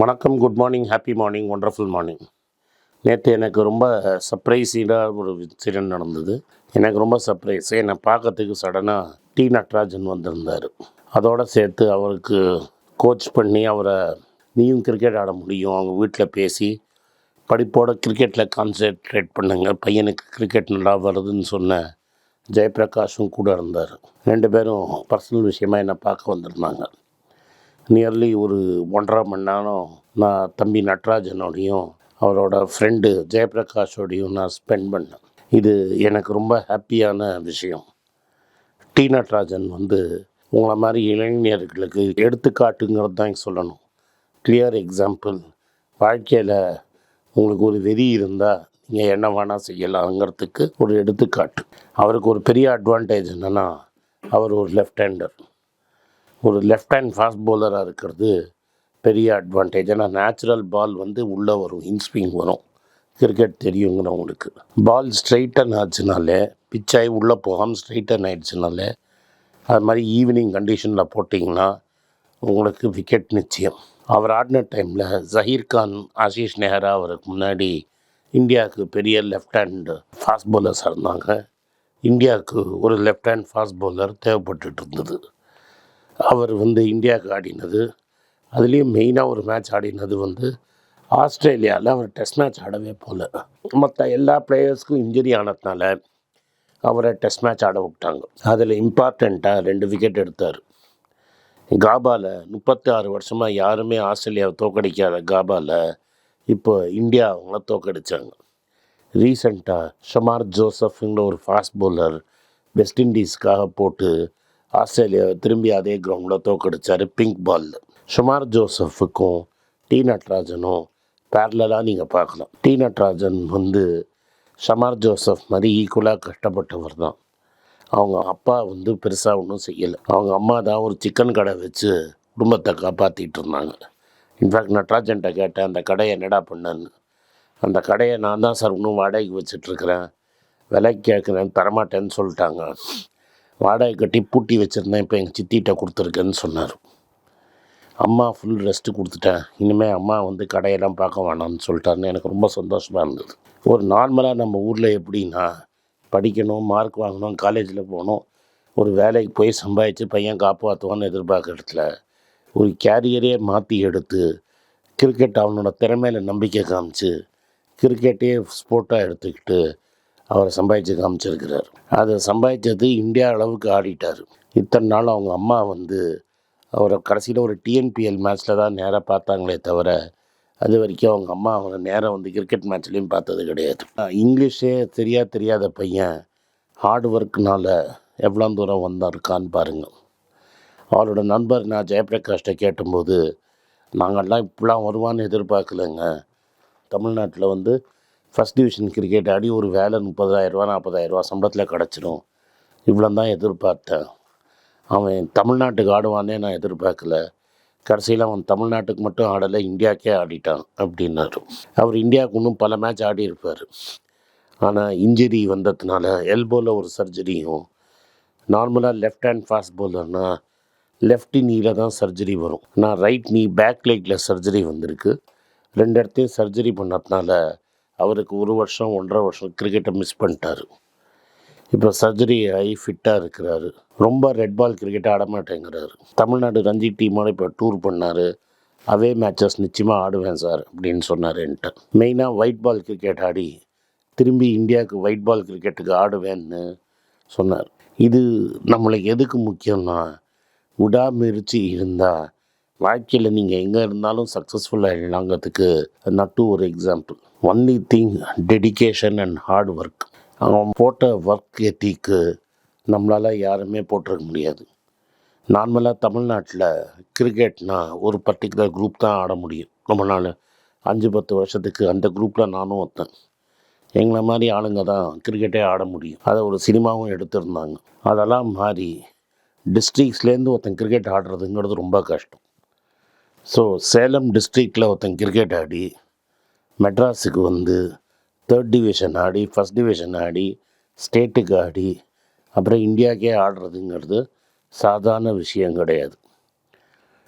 வணக்கம் good morning happy morning wonderful morning நேற்று எனக்கு ரொம்ப சர்ப்ரைஸிங்காக ஒரு இன்சிடென்ட் நடந்தது. எனக்கு ரொம்ப சர்ப்ரைஸ் என்னை பார்க்கறதுக்கு சடனாக டி. நட்ராஜன் வந்திருந்தார். அதோடு சேர்த்து அவருக்கு கோச் பண்ணி அவரை நீயும் கிரிக்கெட் ஆட முடியும். அவங்க வீட்டில் பேசி படிப்போட கிரிக்கெட்டில் கான்சென்ட்ரேட் பண்ணுங்கள் பையனுக்கு கிரிக்கெட் நல்லா வருதுன்னு சொன்ன ஜெயபிரகாஷும் கூட இருந்தார். ரெண்டு பேரும் பர்சனல் விஷயமா என்னை பார்க்க வந்திருந்தாங்க. நியர்லி ஒரு ஒன்றரை மணி நேரம் நான் தம்பி நட்ராஜனோடையும் அவரோட ஃப்ரெண்டு ஜெயபிரகாஷோடையும் நான் ஸ்பெண்ட் பண்ணேன். இது எனக்கு ரொம்ப ஹாப்பியான விஷயம். டி நட்ராஜன் வந்து உங்களை மாதிரி இளைஞர்களுக்கு எடுத்துக்காட்டுங்கிறது தான் சொல்லணும். கிளியர் எக்ஸாம்பிள் வாழ்க்கையில் உங்களுக்கு ஒரு வெறி இருந்தால் நீங்கள் என்ன வேணால் செய்யலாங்கிறதுக்கு ஒரு எடுத்துக்காட்டு. அவருக்கு ஒரு பெரிய அட்வான்டேஜ் என்னென்னா அவர் ஒரு லெஃப்ட் ஹேண்டர் ஒரு லெஃப்ட் ஹேண்ட் ஃபாஸ்ட் பவுலராக இருக்கிறது பெரிய அட்வான்டேஜ் ஏன்னா நேச்சுரல் பால் வந்து உள்ளே வரும் இன்ஸ்விங் வரும். கிரிக்கெட் தெரியுங்கிறவங்களுக்கு பால் ஸ்ட்ரைட்டன் ஆச்சுனாலே பிச்சாகி உள்ளே போகாமல் ஸ்ட்ரைட்டன் ஆயிடுச்சுனாலே அது மாதிரி ஈவினிங் கண்டிஷனில் போட்டிங்கன்னா உங்களுக்கு விக்கெட் நிச்சயம். அவர் ஆடின டைமில் ஜஹீர் கான் ஆஷிஷ் நெஹரா அவருக்கு முன்னாடி இந்தியாவுக்கு பெரிய லெஃப்ட் ஹேண்ட் ஃபாஸ்ட் பவுலர்ஸ் இருந்தாங்க. இந்தியாவுக்கு ஒரு லெஃப்ட் ஹேண்ட் ஃபாஸ்ட் பவுலர் தேவைப்பட்டு இருந்தது. அவர் வந்து இந்தியாவுக்கு ஆடினது. அதுலேயும் மெயினாக ஒரு மேட்ச் ஆடினது வந்து ஆஸ்திரேலியாவில் அவர் டெஸ்ட் மேட்ச் ஆடவே போகல மற்ற எல்லா பிளேயர்ஸ்க்கும் இன்ஜுரி ஆனதுனால அவரை டெஸ்ட் மேட்ச் ஆட விட்டாங்க. அதில் இம்பார்ட்டண்ட்டாக ரெண்டு விக்கெட் எடுத்தார். காபாவில் முப்பத்தி ஆறு வருஷமாக யாருமே ஆஸ்திரேலியாவை தோக்கடிக்காத காபாவில் இப்போ இந்தியா அவங்கள தோக்கடித்தாங்க ரீசண்டாக ஷமார் ஜோசப்ங்கிற ஒரு ஃபாஸ்ட் பவுலர் வெஸ்ட் இண்டீஸ்க்காக போட்டு ஆஸ்திரேலியாவை திரும்பி அதே கிரவுண்டில் தோக்கடிச்சார் பிங்க் பாலில் ஷமார் ஜோசஃபுக்கும் டி நட்ராஜனும் பேரலாக நீங்கள் பார்க்கலாம். டி நட்ராஜன் வந்து ஷமார் ஜோசப் மாதிரி ஈக்குவலாக கஷ்டப்பட்டவர் தான். அவங்க அப்பா வந்து பெருசாக ஒன்றும் செய்யலை. அவங்க அம்மா தான் ஒரு சிக்கன் கடை வச்சு குடும்பத்தை காப்பாற்றிட்டு இருந்தாங்க. இன்ஃபேக்ட் நட்ராஜன்ட்ட கேட்டேன் அந்த கடையை என்னடா பண்ணேன்னு? அந்த கடையை நான் தான் சார் இன்னும் வாடகைக்கு வச்சிட்ருக்கிறேன் விலைக்கு கேட்குறேன் தரமாட்டேன்னு சொல்லிட்டாங்க. வாடகை கட்டி பூட்டி வச்சுருந்தேன். இப்போ எங்கள் சித்திகிட்ட கொடுத்துருக்கேன்னு சொன்னார். அம்மா ஃபுல் ரெஸ்ட்டு கொடுத்துட்டேன். இனிமேல் அம்மா வந்து கடையெல்லாம் பார்க்க வேணாம்னு சொல்லிட்டாருன்னு எனக்கு ரொம்ப சந்தோஷமாக இருந்தது. ஒரு நார்மலாக நம்ம ஊரில் எப்படின்னா படிக்கணும் மார்க் வாங்கணும் காலேஜில் போகணும். ஒரு வேலைக்கு போய் சம்பாதிச்சு பையன் காப்பாற்றுவான்னு எதிர்பார்க்கறதுல ஒரு கேரியரே மாற்றி எடுத்து கிரிக்கெட் அவனோட திறமையில நம்பிக்கை காமிச்சு கிரிக்கெட்டே ஸ்போர்ட்டாக எடுத்துக்கிட்டு அவரை சம்பாதிச்சு காமிச்சிருக்கிறார். அதை சம்பாதிச்சது இந்தியா அளவுக்கு ஆடிட்டார். இத்தனை நாள் அவங்க அம்மா வந்து அவரை கடைசியில் ஒரு டிஎன்பிஎல் மேட்ச்சில் தான் நேராக பார்த்தாங்களே தவிர அது வரைக்கும் அவங்க அம்மா அவங்க நேராக வந்து கிரிக்கெட் மேட்ச்லேயும் பார்த்தது கிடையாது. இங்கிலீஷே தெரியா தெரியாத பையன் ஹார்ட் ஒர்க்னால் எவ்வளோ தூரம் வந்திருக்கான்னு பாருங்கள் அவரோட நண்பர் நான் ஜெயபிரகாஷ்ட கேட்டும்போது நாங்கள்லாம் இப்படிலாம் வருவான்னு எதிர்பார்க்கலங்க. தமிழ்நாட்டில் வந்து ஃபஸ்ட் டிவிஷன் கிரிக்கெட் ஆடி ஒரு வேலை முப்பதாயிரரூவா நாற்பதாயிரரூவா சம்பளத்தில் கிடச்சிடும். இவ்வளோ தான் எதிர்பார்த்தேன். அவன் தமிழ்நாட்டுக்கு ஆடுவானே நான் எதிர்பார்க்கல. கடைசியில் அவன் தமிழ்நாட்டுக்கு மட்டும் ஆடலை இந்தியாவுக்கே ஆடிட்டான் அப்படின்னாரு. அவர் இந்தியாவுக்கு இன்னும் பல மேட்ச் ஆடி இருப்பார். ஆனால் இன்ஜுரி வந்ததுனால எல்போவில் ஒரு சர்ஜரியும் நார்மலாக லெஃப்ட் ஹேண்ட் ஃபாஸ்ட் பவுலர்னா லெஃப்ட் நீயில் தான் சர்ஜரி வரும். நான் ரைட் நீ பேக் லெக்கில் சர்ஜரி வந்திருக்கு. ரெண்டு இடத்தையும் சர்ஜரி பண்ணதுனால அவருக்கு ஒரு வருஷம் ஒன்றரை வருஷம் கிரிக்கெட்டை மிஸ் பண்ணிட்டார். இப்போ சர்ஜரி ஆகி ஃபிட்டாக இருக்கிறாரு. ரொம்ப ரெட் பால் கிரிக்கெட்டை ஆடமாட்டேங்கிறாரு தமிழ்நாடு ரஞ்சி டீமோட இப்போ டூர் பண்ணார். அவே மேட்சஸ் நிச்சயமாக ஆடுவேன் சார் அப்படின்னு சொன்னார் என்கிட்ட. மெயினாக ஒயிட் பால் கிரிக்கெட் ஆடி திரும்பி இந்தியாவுக்கு ஒயிட் பால் கிரிக்கெட்டுக்கு ஆடுவேன்னு சொன்னார். இது நம்மளுக்கு எதுக்கு முக்கியம்னா விடாமுயற்சி இருந்தால் வாழ்க்கையில் நீங்கள் எங்கே இருந்தாலும் சக்ஸஸ்ஃபுல்லாக இல்லாங்கிறதுக்கு நட்டு ஒரு example only thing dedication and hard work அவன் போட்ட ஒர்க் எத்திக்கு நம்மளால் யாருமே போட்டிருக்க முடியாது. நார்மலாக தமிழ்நாட்டில் கிரிக்கெட்னா ஒரு பர்டிகுலர் குரூப் தான் ஆட முடியும். ரொம்ப நாள் அஞ்சு பத்து வருஷத்துக்கு அந்த குரூப்பில் நானும் ஒருத்தன். எங்களை மாதிரி ஆளுங்க தான் கிரிக்கெட்டே ஆட முடியும். அதை ஒரு சினிமாவும் எடுத்திருந்தாங்க. அதெல்லாம் மாறி டிஸ்ட்ரிக்ஸ்லேருந்து ஒருத்தன் கிரிக்கெட் ஆடுறதுங்கிறது ரொம்ப கஷ்டம். ஸோ சேலம் டிஸ்ட்ரிக்டில் ஒருத்தன் கிரிக்கெட் ஆடி மெட்ராஸுக்கு வந்து தேர்ட் டிவிஷன் ஆடி ஃபஸ்ட் டிவிஷன் ஆடி ஸ்டேட்டுக்கு ஆடி அப்புறம் இந்தியாவுக்கே ஆடுறதுங்கிறது சாதாரண விஷயம் கிடையாது.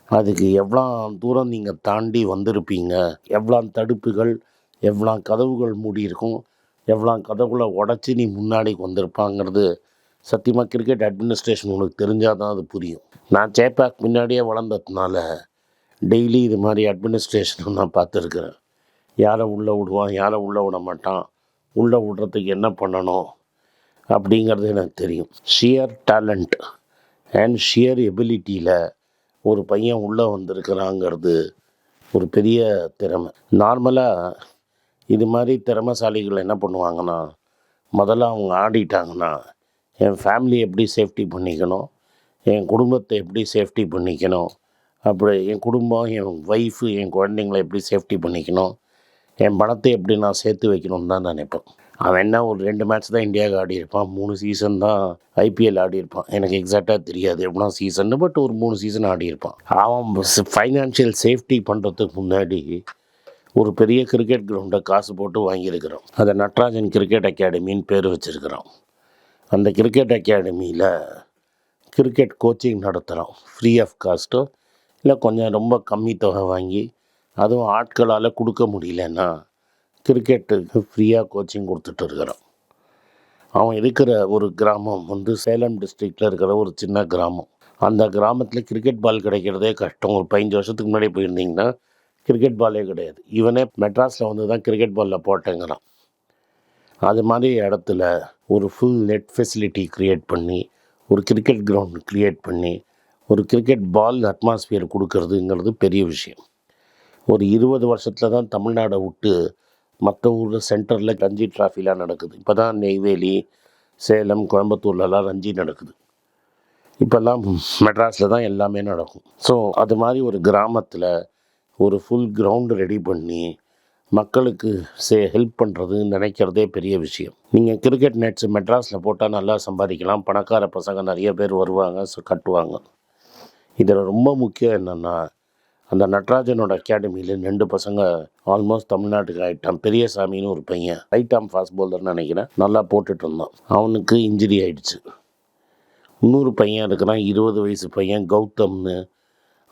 அதுக்கு எவ்வளோ தூரம் நீங்கள் தாண்டி வந்திருப்பீங்க எவ்வளோ தடுப்புகள் எவ்வளோ கதவுகள் மூடி இருக்கும் எவ்வளோ கதவுகளை உடச்சி நீ முன்னாடி வந்திருப்பாங்கிறது சத்தியமாக கிரிக்கெட் அட்மினிஸ்ட்ரேஷன் உனக்கு தெரிஞ்சால் தான் அது புரியும். நான் சேப்பாக் முன்னாடியே வளர்ந்ததுனால டெய்லி இது மாதிரி அட்மினிஸ்ட்ரேஷனை நான் பார்த்துருக்குறேன். யாரை உள்ளே விடுவான் யாரை உள்ளே விட மாட்டான் உள்ளே விடுறதுக்கு என்ன பண்ணணும் அப்படிங்கிறது எனக்கு தெரியும். ஷியர் டேலண்ட் அண்ட் ஷியர் எபிலிட்டியில் ஒரு பையன் உள்ளே வந்திருக்கிறாங்கிறது ஒரு பெரிய திறமை. நார்மலாக இது மாதிரி திறமைசாலிகள் என்ன பண்ணுவாங்கன்னா முதல்ல அவங்க ஆடிட்டாங்கன்னா என் ஃபேமிலி எப்படி சேஃப்டி பண்ணிக்கணும் என் குடும்பத்தை எப்படி சேஃப்டி பண்ணிக்கணும் அப்படி என் குடும்பம் என் ஒய்ஃபு என் குழந்தைங்களை எப்படி சேஃப்டி பண்ணிக்கணும் என் பணத்தை எப்படி நான் சேர்த்து வைக்கணும்னு தான் நினைப்பேன். அவன் என்ன ஒரு ரெண்டு மேட்ச் தான் இந்தியாவுக்கு ஆடியிருப்பான். மூணு சீசன் தான் ஐபிஎல் ஆடியிருப்பான். எனக்கு எக்ஸாக்டாக தெரியாது எவ்வளோ சீசன் பட் ஒரு மூணு சீசன் ஆடியிருப்பான். அவன் ஃபைனான்ஷியல் சேஃப்டி பண்ணுறதுக்கு முன்னாடி ஒரு பெரிய கிரிக்கெட் கிரவுண்டை காசு போட்டு வாங்கியிருக்கிறோம் அதை நட்ராஜன் கிரிக்கெட் அகாடமின்னு பேர் வச்சுருக்கிறோம் அந்த கிரிக்கெட் அகாடமியில் கிரிக்கெட் கோச்சிங் நடத்துகிறோம் ஃப்ரீ ஆஃப் காஸ்ட்டோ இல்லை கொஞ்சம் ரொம்ப கம்மி தொகை வாங்கி அதுவும் ஆட்களால் கொடுக்க முடியலன்னா கிரிக்கெட்டுக்கு ஃப்ரீயாக கோச்சிங் கொடுத்துட்டு இருக்கிறோம். அவன் இருக்கிற ஒரு கிராமம் வந்து சேலம் டிஸ்ட்ரிக்டில் இருக்கிற ஒரு சின்ன கிராமம். அந்த கிராமத்தில் கிரிக்கெட் பால் கிடைக்கிறதே கஷ்டம். ஒரு பதினஞ்சு வருஷத்துக்கு முன்னாடி போயிருந்தீங்கன்னா கிரிக்கெட் பாலே கிடையாது. இவனே மெட்ராஸில் வந்து தான் கிரிக்கெட் பாலில் போட்டேங்கிறான். அது மாதிரி இடத்துல ஒரு ஃபுல் நெட் ஃபெசிலிட்டி க்ரியேட் பண்ணி ஒரு கிரிக்கெட் கிரவுண்ட் க்ரியேட் பண்ணி ஒரு கிரிக்கெட் பால் அட்மாஸ்பியர் கொடுக்கறதுங்கிறது பெரிய விஷயம். ஒரு இருபது வருஷத்தில் தான் தமிழ்நாடை விட்டு மற்ற ஊரில் சென்டரில் ரஞ்சி ட்ராஃபிலாம் நடக்குது. இப்போ தான் நெய்வேலி சேலம் கோயம்புத்தூர்லலாம் ரஞ்சி நடக்குது. இப்போல்லாம் மெட்ராஸில் தான் எல்லாமே நடக்கும். ஸோ அது மாதிரி ஒரு கிராமத்தில் ஒரு ஃபுல் கிரவுண்டு ரெடி பண்ணி மக்களுக்கு சே ஹெல்ப் பண்ணுறது நினைக்கிறதே பெரிய விஷயம். நீங்கள் கிரிக்கெட் நெட்ஸ் மெட்ராஸில் போட்டால் நல்லா சம்பாதிக்கலாம். பணக்கார பசங்க நிறைய பேர் வருவாங்க ஸோ கட்டுவாங்க. இதில் ரொம்ப முக்கியம் என்னென்னா அந்த நட்ராஜனோட அகாடமியில் ரெண்டு பசங்க ஆல்மோஸ்ட் தமிழ்நாட்டுக்கு ஆகிட்டான் பெரியசாமின்னு ஒரு பையன். ரைட் ஆம் ஃபாஸ்ட் பவுலர்னு நினைக்கிறேன். நல்லா போட்டுட்டு இருந்தான். அவனுக்கு இன்ஜுரி ஆயிடுச்சு. இன்னொரு பையன் இருக்கிறான். இருபது வயசு பையன் கௌதம்னு.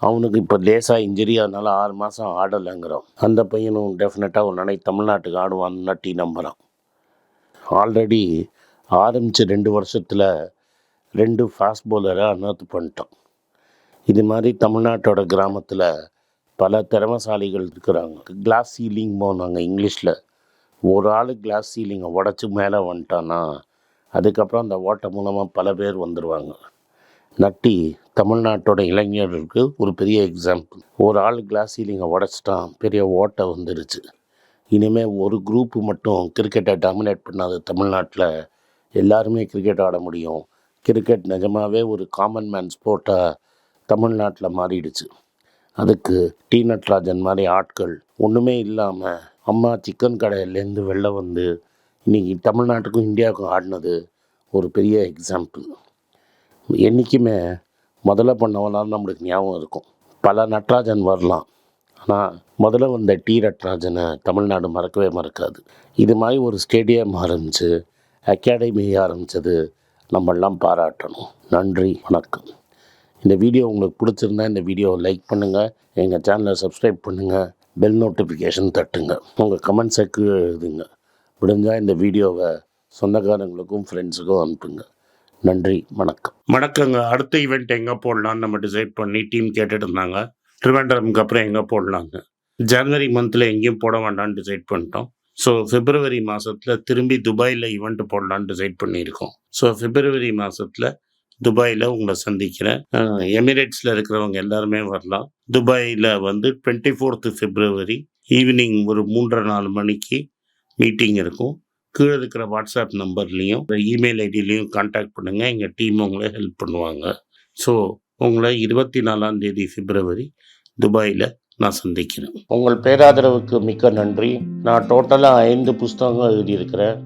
அவனுக்கு இப்போ லேசாக இன்ஜுரி அதனால் ஆறு மாதம் ஆடலைங்கிறான். அந்த பையனும் டெஃபினட்டாக ஒரு நாளைக்கு தமிழ்நாட்டுக்கு ஆடுவான்னு நட்டி நம்புகிறான் ஆல்ரெடி ஆரம்பித்த ரெண்டு வருஷத்தில் ரெண்டு ஃபாஸ்ட் பவுலரை அனர்த்து பண்ணிட்டான். இது மாதிரி தமிழ்நாட்டோட கிராமத்தில் பல திறமசாலிகள் இருக்கிறாங்க. கிளாஸ் சீலிங் போனாங்க இங்கிலீஷில். ஒரு ஆள் கிளாஸ் சீலிங்கை உடச்சி மேலே வந்துட்டான்னா அதுக்கப்புறம் அந்த ஓட்டை மூலமாக பல பேர் வந்துடுவாங்க நட்டி தமிழ்நாட்டோட இளைஞர்களுக்கு ஒரு பெரிய எக்ஸாம்பிள் ஒரு ஆள் கிளாஸ் சீலிங்கை உடச்சிட்டான் பெரிய ஓட்டை வந்துருச்சு. இனிமேல் ஒரு குரூப்பு மட்டும் கிரிக்கெட்டை டாமினேட் பண்ணாது தமிழ்நாட்டில் எல்லாருமே கிரிக்கெட் ஆட முடியும். கிரிக்கெட் நிஜமாகவே ஒரு காமன் மேன் ஸ்போர்ட்டாக தமிழ்நாட்டில் மாறிடுச்சு. அதுக்கு டி. நட்ராஜன் மாதிரி ஆட்கள் ஒன்றுமே இல்லாமல் அம்மா சிக்கன் கடையிலேருந்து வெளில வந்து இன்றைக்கி தமிழ்நாட்டுக்கும் இந்தியாவுக்கும் ஆடினது ஒரு பெரிய எக்ஸாம்பிள் என்றைக்குமே முதல்ல பண்ணவனாலும் நம்மளுக்கு ஞாபகம் இருக்கும். பல நட்ராஜன் வரலாம். ஆனால் முதல்ல வந்த டி. நட்ராஜனை தமிழ்நாடு மறக்கவே மறக்காது. இது மாதிரி ஒரு ஸ்டேடியம் ஆரம்பித்து அகாடமி ஆரம்பித்தது நம்மெல்லாம் பாராட்டணும். நன்றி வணக்கம். இந்த வீடியோ உங்களுக்கு பிடிச்சிருந்தா இந்த வீடியோவை லைக் பண்ணுங்கள் எங்கள் சேனலை சப்ஸ்கிரைப் பண்ணுங்கள் பெல் நோட்டிஃபிகேஷன் தட்டுங்க. உங்கள் கமெண்ட்ஸை கீழே எழுதுங்க முடிஞ்சால் இந்த வீடியோவை சொந்தக்காரங்களுக்கும் ஃப்ரெண்ட்ஸுக்கும் அனுப்புங்க. நன்றி வணக்கம். வணக்கங்க. அடுத்த ஈவெண்ட் எங்கே போடலான்னு நம்ம டிசைட் பண்ணி டீம் கேட்டுட்டு இருந்தாங்க ட்ரிவாண்டரம்க்கு அப்புறம் எங்கே போடலாங்க ஜனவரி மந்தில் எங்கேயும் போட வேண்டாம்னு டிசைட் பண்ணிட்டோம். ஸோ பிப்ரவரி மாதத்தில் திரும்பி துபாயில் ஈவெண்ட் போடலான்னு டிசைட் பண்ணியிருக்கோம். ஸோ பிப்ரவரி மாதத்தில் துபாயில் உங்களை சந்திக்கிறேன். எமிரேட்ஸில் இருக்கிறவங்க எல்லாருமே வரலாம். துபாயில் வந்து டுவெண்ட்டி ஃபோர்த்து ஃபிப்ரவரி ஈவினிங் ஒரு மூன்றரை நாலு மணிக்கு மீட்டிங் இருக்கும். கீழே இருக்கிற வாட்ஸ்அப் நம்பர்லேயும் இமெயில் ஐடியிலையும் காண்டாக்ட் பண்ணுங்கள் எங்கள் டீம் உங்களை ஹெல்ப் பண்ணுவாங்க. ஸோ உங்களை இருபத்தி நாலாம் தேதி பிப்ரவரி துபாயில் நான் சந்திக்கிறேன். உங்கள் பேராதரவுக்கு மிக்க நன்றி. நான் டோட்டலாக ஐந்து புஸ்தகங்கள் எழுதியிருக்கிறேன்.